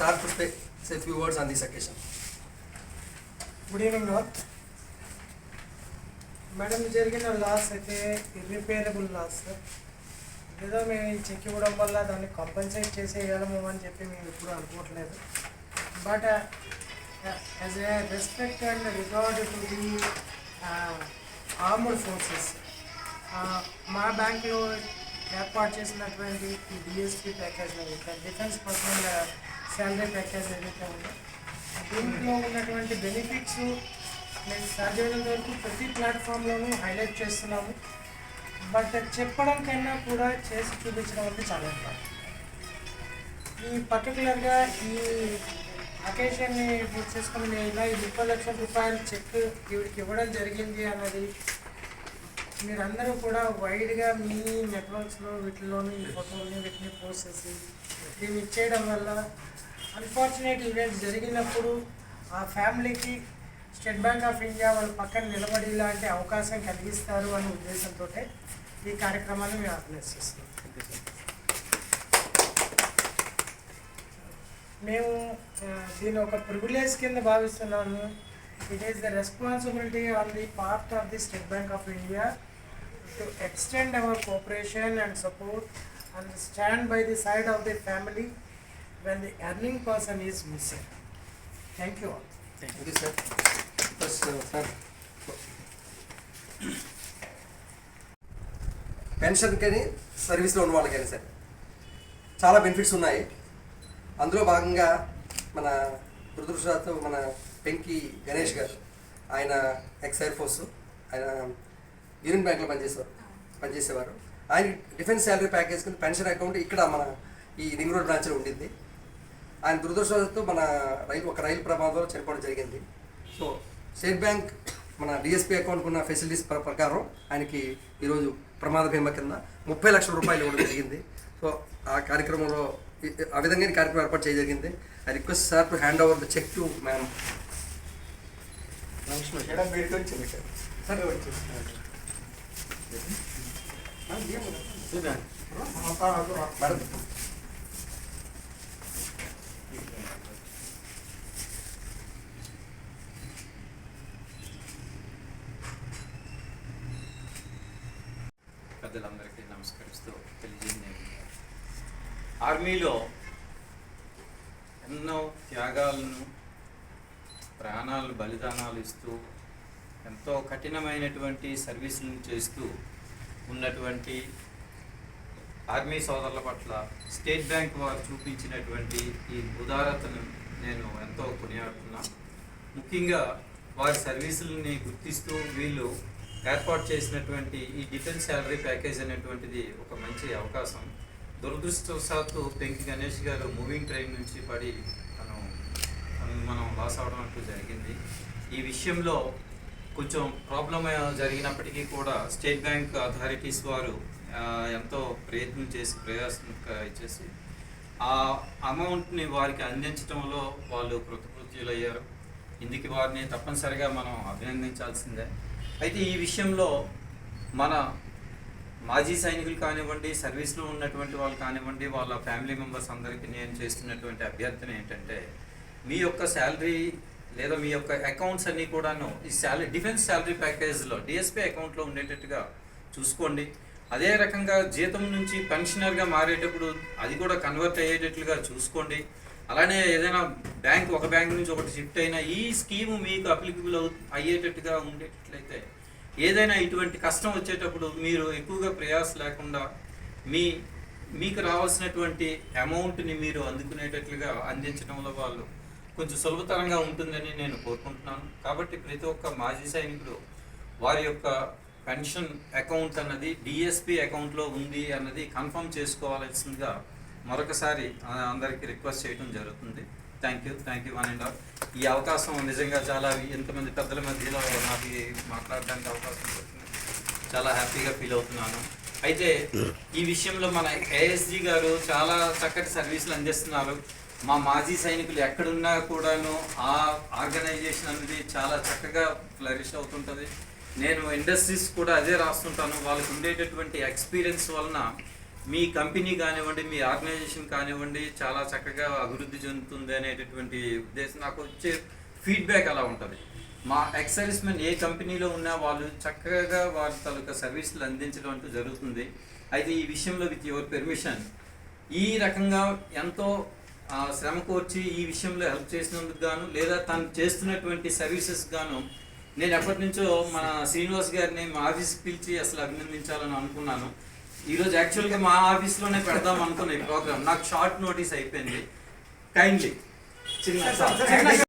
sir to say, say a few words on this occasion. Good evening all madam జరిగిన loss అయితే irreparable loss sir ఏదో మేము ఈ check ఇవ్వడం వల్ల దాన్ని కంపెన్సేట్ చేసేయగలము అని చెప్పి మేము ఎప్పుడు అనుకోవట్లేదు. But as a respect and regard to the armed forces మా బ్యాంక్లో ఏర్పాటు చేసినటువంటి ఈ డిఎస్పీ ప్యాకేజ్లో డిఫెన్స్ పర్సనల్ శాలరీ ప్యాకేజ్ ఏదైతే ఉందో దీంట్లో ఉన్నటువంటి బెనిఫిట్స్ మేము సాధ్యమైనంత వరకు ప్రతి ప్లాట్ఫామ్లోనూ హైలైట్ చేస్తున్నాము. బట్ చెప్పడం కన్నా కూడా చేసి చూపించడం అనేది చాలా ఇంపార్టెంట్ ఈ పర్టికులర్గా ఈ అకేషన్ని బుక్ చేసుకుని నేను ఇలా ఈ ముప్పై లక్షల రూపాయల చెక్ ఈవిడికి ఇవ్వడం జరిగింది అన్నది మీరందరూ కూడా వైడ్గా మీ నెట్వర్క్స్లో వీటిలోని ఈ ఫోటోని వీటిని పోస్ట్ చేసి దీన్ని ఇచ్చేయడం వల్ల అన్ఫార్చునేట్ ఈవెంట్స్ జరిగినప్పుడు ఆ ఫ్యామిలీకి స్టేట్ బ్యాంక్ ఆఫ్ ఇండియా వాళ్ళ పక్కన నిలబడి ఇలాంటి అవకాశం కలిగిస్తారు అనే ఉద్దేశంతో ఈ కార్యక్రమాన్ని మేము ఆర్గనైజ్ చేస్తున్నాం. మేము దీని ఒక ప్రివిలేజ్ కింద భావిస్తున్నాము. It is the responsibility on the part of the State Bank of India to extend our cooperation and support and stand by the side of the family when the earning person is missing thank you all Thank you, sir. First, uh, sir. Pension కానీ సర్వీస్లో ఉన్న వాళ్ళకైనా సరే చాలా benefits ఉన్నాయి. అందులో భాగంగా మన దురదృష్టవశాత్తు మన పెంకి గణేష్ గారు ఆయన ఎక్స్ ఎయిర్ ఫోర్స్ ఆయన యూనియన్ బ్యాంక్లో పనిచేసేవారు పనిచేసేవారు. ఆయన డిఫెన్స్ శాలరీ ప్యాకేజ్ కింద పెన్షన్ అకౌంట్ ఇక్కడ మన ఈ రింగ్ రోడ్ బ్రాంచ్లో ఉండింది. ఆయన దురదృష్టవశాత్తు మన రైలు ఒక రైలు ప్రమాదంలో చనిపోవడం జరిగింది. సో స్టేట్ బ్యాంక్ మన డిఎస్పీ అకౌంట్ ఉన్న ఫెసిలిటీస్ ప్ర- ప్రకారం ఆయనకి ఈరోజు ప్రమాద బీమా కింద ముప్పై లక్షల రూపాయలు ఇవ్వడం జరిగింది. సో ఆ కార్యక్రమంలో ఆ విధంగా ఈ కార్యక్రమం ఏర్పాటు చేయడం జరిగింది. I request sir to hand over the cheque to ma'am. Sir sir madam పెద్దలందరికీ నమస్కరిస్తూ తెలియజేయండి. ఆర్మీలో ఎన్నో త్యాగాలను ప్రాణాలు బలిదానాలు ఇస్తూ ఎంతో కఠినమైనటువంటి సర్వీసులను చేస్తూ ఉన్నటువంటి ఆర్మీ సోదరుల పట్ల స్టేట్ బ్యాంక్ వారు చూపించినటువంటి ఈ ఉదారతను నేను ఎంతో కొనియాడుతున్నా. ముఖ్యంగా వారి సర్వీసులని గుర్తిస్తూ వీళ్ళు ఏర్పాటు చేసినటువంటి ఈ డిఫెన్స్ శాలరీ ప్యాకేజ్ అనేటువంటిది ఒక మంచి అవకాశం. దురదృష్టవశాత్తు పెంకి గణేష్ గారు మూవింగ్ ట్రైన్ నుంచి పడి తను మనం లాస్ అవడం అంటూ జరిగింది. ఈ విషయంలో కొంచెం ప్రాబ్లం జరిగినప్పటికీ కూడా స్టేట్ బ్యాంక్ అథారిటీస్ వారు ఎంతో ప్రయత్నం చేసి ప్రయాసం ఇచ్చేసి ఆ అమౌంట్ని వారికి అందించడంలో వాళ్ళు కృతకృత్యులయ్యారు. ఇందుకు వారిని తప్పనిసరిగా మనం అభినందించాల్సిందే. అయితే ఈ విషయంలో మన మాజీ సైనికులు కానివ్వండి సర్వీస్లో ఉన్నటువంటి వాళ్ళు కానివ్వండి వాళ్ళ ఫ్యామిలీ మెంబర్స్ అందరికీ నేను చేస్తున్నటువంటి అభ్యర్థన ఏంటంటే మీ యొక్క శాలరీ లేదా మీ యొక్క అకౌంట్స్ అన్నీ కూడాను ఈ శాలరీ డిఫెన్స్ శాలరీ ప్యాకేజ్లో డిఎస్పీ అకౌంట్లో ఉండేటట్టుగా చూసుకోండి. అదే రకంగా జీతం నుంచి పెన్షనర్గా మారేటప్పుడు అది కూడా కన్వర్ట్ అయ్యేటట్లుగా చూసుకోండి. అలానే ఏదైనా బ్యాంక్ ఒక బ్యాంక్ నుంచి ఒకటి షిఫ్ట్ అయినా ఈ స్కీమ్ మీకు అప్లికబుల్ అవు అయ్యేటట్టుగా ఉండేటట్లయితే ఏదైనా ఇటువంటి కష్టం వచ్చేటప్పుడు మీరు ఎక్కువగా ప్రయాస లేకుండా మీ మీకు రావాల్సినటువంటి అమౌంట్ని మీరు అందుకునేటట్లుగా అందించడంలో వాళ్ళు కొంచెం సులభతరంగా ఉంటుందని నేను కోరుకుంటున్నాను. కాబట్టి ప్రతి ఒక్క మాజీ సైనికుడు వారి యొక్క పెన్షన్ అకౌంట్ అన్నది డిఎస్పి అకౌంట్లో ఉంది అన్నది కన్ఫర్మ్ చేసుకోవాల్సిందిగా మరొకసారి అందరికీ రిక్వెస్ట్ చేయడం జరుగుతుంది. Thank you thank you one and all ఈ అవకాశం నిజంగా చాలా ఎంతమంది పెద్దల మధ్యలో నాకు మాట్లాడడానికి అవకాశం వచ్చింది చాలా హ్యాపీగా ఫీల్ అవుతున్నాను. అయితే ఈ విషయంలో మన ఏఎస్జి గారు చాలా చక్కటి సర్వీసులు అందిస్తున్నారు. మా మాజీ సైనికులు ఎక్కడున్నా కూడాను ఆ ఆర్గనైజేషన్ అనేది చాలా చక్కగా ఫ్లరిష్ అవుతుంటుంది. నేను ఇండస్ట్రీస్ కూడా అదే రాస్తుంటాను. వాళ్ళకి ఉండేటటువంటి ఎక్స్పీరియన్స్ వలన మీ కంపెనీ కానివ్వండి మీ ఆర్గనైజేషన్ కానివ్వండి చాలా చక్కగా అభివృద్ధి చెందుతుంది అనేటటువంటి ఉద్దేశం నాకు వచ్చే ఫీడ్బ్యాక్ అలా ఉంటుంది. మా ఎక్స్ ఏ కంపెనీలో ఉన్నా వాళ్ళు చక్కగా వాళ్ళ తాలూకా సర్వీసులు అందించడం అంటూ జరుగుతుంది. అయితే ఈ విషయంలో విత్ యువర్ పెర్మిషన్ ఈ రకంగా ఎంతో శ్రమ కోర్చి ఈ విషయంలో హెల్ప్ చేసినందుకు గాను లేదా తను చేస్తున్నటువంటి సర్వీసెస్ గాను నేను ఎప్పటి నుంచో మన శ్రీనివాస్ గారిని మా ఆఫీస్కి పిలిచి అసలు అభినందించాలని అనుకున్నాను. ఈరోజు యాక్చువల్గా మా ఆఫీస్లోనే పెడదాం అనుకున్న ఈ ప్రోగ్రామ్ నాకు షార్ట్ నోటీస్ అయిపోయింది. కైండ్లీ చిన్న